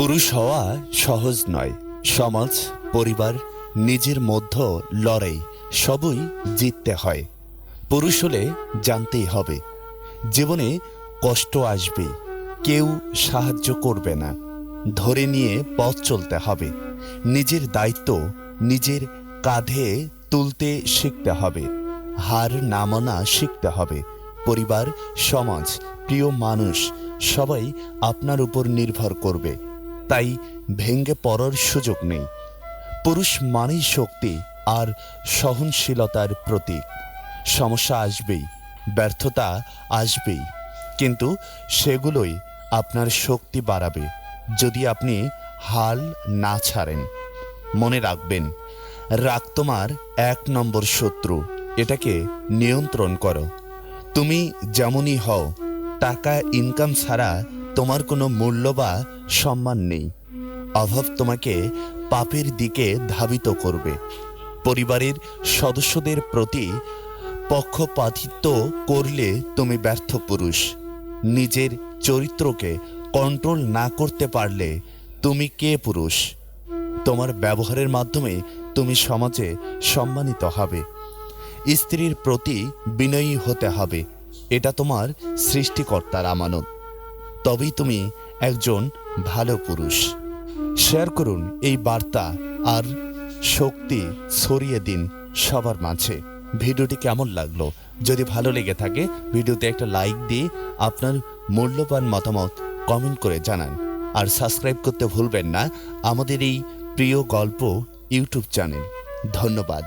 পুরুষ হওয়া সহজ নয়। সমাজ, পরিবার, নিজের মধ্য লড়াই, সবই জিততে হয়। পুরুষ হলে জানতেই হবে, জীবনে কষ্ট আসবে, কেউ সাহায্য করবে না। ধরে নিয়ে পথ চলতে হবে, নিজের দায়িত্ব নিজের কাঁধে তুলতে শিখতে হবে, হার না মানা শিখতে হবে। পরিবার, সমাজ, প্রিয় মানুষ সবাই আপনার উপর নির্ভর করবে। তাই ভেঙ্গে পড়ার সুযোগ নেই। পুরুষ মানেই শক্তি আর সহনশীলতার প্রতীক। সমস্যা আসবেই, ব্যর্থতা আসবেই, কিন্তু সেগুলোই আপনার শক্তি বাড়াবে যদি আপনি হাল না ছাড়েন। মনে রাখবেন, রাগ তোমার এক নম্বর শত্রু, এটাকে নিয়ন্ত্রণ করো। তুমি যেমনই হও, টাকা ইনকাম ছাড়া তোমার কোনো মূল্য বা সম্মান নেই। অভাব তোমাকে পাপের দিকে ধাবিত করবে। পরিবারের সদস্যদের প্রতি পক্ষপাতিত্ব করলে তুমি ব্যর্থ পুরুষ। নিজের চরিত্রকে কন্ট্রোল না করতে পারলে তুমি কে পুরুষ? তোমার ব্যবহারের মাধ্যমে তুমি সমাজে সম্মানিত হবে। স্ত্রীর প্রতি বিনয়ী হতে হবে। এটা তোমার সৃষ্টিকর্তার আমানত। তবেই তুমি একজন ভালো পুরুষ। শেয়ার করুন এই বার্তা আর শক্তি ছড়িয়ে দিন সবার মাঝে। ভিডিওটি কেমন লাগল? যদি ভালো লেগে থাকে, ভিডিওতে একটা লাইক দিয়ে আপনার মূল্যবান মতামত কমেন্ট করে জানান। আর সাবস্ক্রাইব করতে ভুলবেন না আমাদের এই প্রিয় গল্প ইউটিউব চ্যানেল ধন্যবাদ।